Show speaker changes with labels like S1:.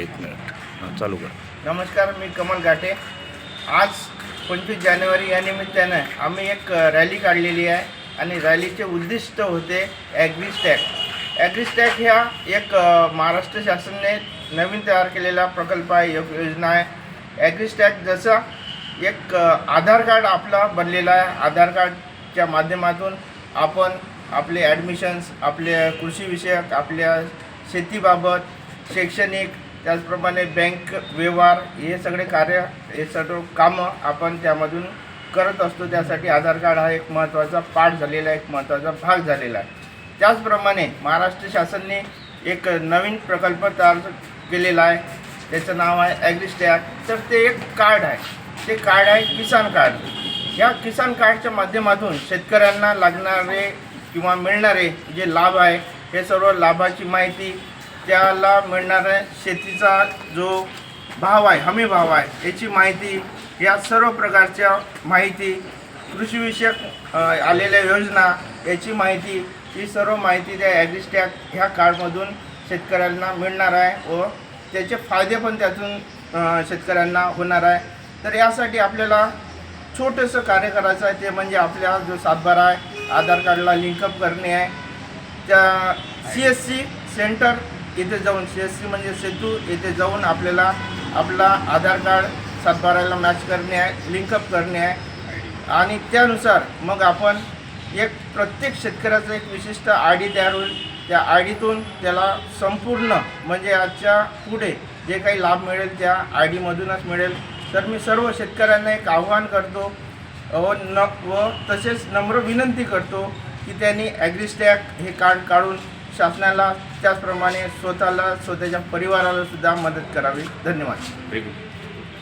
S1: एक मिनिट. हां चालू कर.
S2: नमस्कार मी कमल गाठे आज पंचवीस जानेवारी या निमित्तानं आम्ही एक रॅली काढलेली आहे आणि रॅलीचे उद्दिष्ट होते ॲग्रिस्टॅक ॲग्रिस्टॅक ह्या एक महाराष्ट्र शासनाने नवीन तयार केलेला प्रकल्प आहे एक योजना आहे. ॲग्रिस्टॅक जसा एक आधार कार्ड आपला बनलेला आहे. आधार कार्डच्या माध्यमातून आपण आपले ॲडमिशन्स आपले कृषीविषयक आपल्या शेतीबाबत शैक्षणिक त्याचप्रमाणे बँक व्यवहार हे सगळे कार्य हे सर्व कामं आपण त्यामधून करत असतो. त्यासाठी आधार कार्ड हा एक महत्त्वाचा पार्ट झालेला आहे एक महत्त्वाचा भाग झालेला आहे. त्याचप्रमाणे महाराष्ट्र शासनाने एक नवीन प्रकल्प तयार केलेला आहे. त्याचं नाव आहे ॲग्रिस्टॅक. तर ते एक कार्ड आहे. ते कार्ड आहे किसान कार्ड. या किसान कार्डच्या माध्यमातून शेतकऱ्यांना लागणारे किंवा मिळणारे जे लाभ आहे हे सर्व लाभाची माहिती त्याला मिळणाऱ्या शेतीचा जो भाव आहे हमी भाव आहे याची माहिती या सर्व प्रकारच्या माहिती कृषीविषयक आलेल्या योजना याची माहिती ही सर्व माहिती त्या ॲग्रिस्टॅक ह्या कार्डमधून शेतकऱ्यांना मिळणार आहे व त्याचे फायदे पण त्यातून शेतकऱ्यांना होणार आहे. तर यासाठी आपल्याला छोटंसं कार्य करायचं आहे ते म्हणजे आपल्या जो सातबारा आहे आधार कार्डला लिंकअप करणे आहे. त्या सी एस सी सेंटर इथे जाऊन सी एस सी म्हणजे सेतू येथे जाऊन आपल्याला आपला आधार कार्ड सातबाराला मॅच करणे आहे लिंकअप करणे आहे. आणि त्यानुसार मग आपण एक प्रत्येक शेतकऱ्याचं एक विशिष्ट आय डी तयार होईल. त्या आय डीतून त्याला संपूर्ण म्हणजे आजच्या पुढे जे काही लाभ मिळेल त्या आय डीमधूनच मिळेल. तर मी सर्व शेतकऱ्यांना एक आव्हान करतो व न व तसेच नम्र विनंती करतो की त्यांनी ॲग्रिस्टॅक हे कार्ड काढून शासनाला त्याचप्रमाणे स्वतःला स्वतःच्या परिवाराला सुद्धा मदत करावी. धन्यवाद.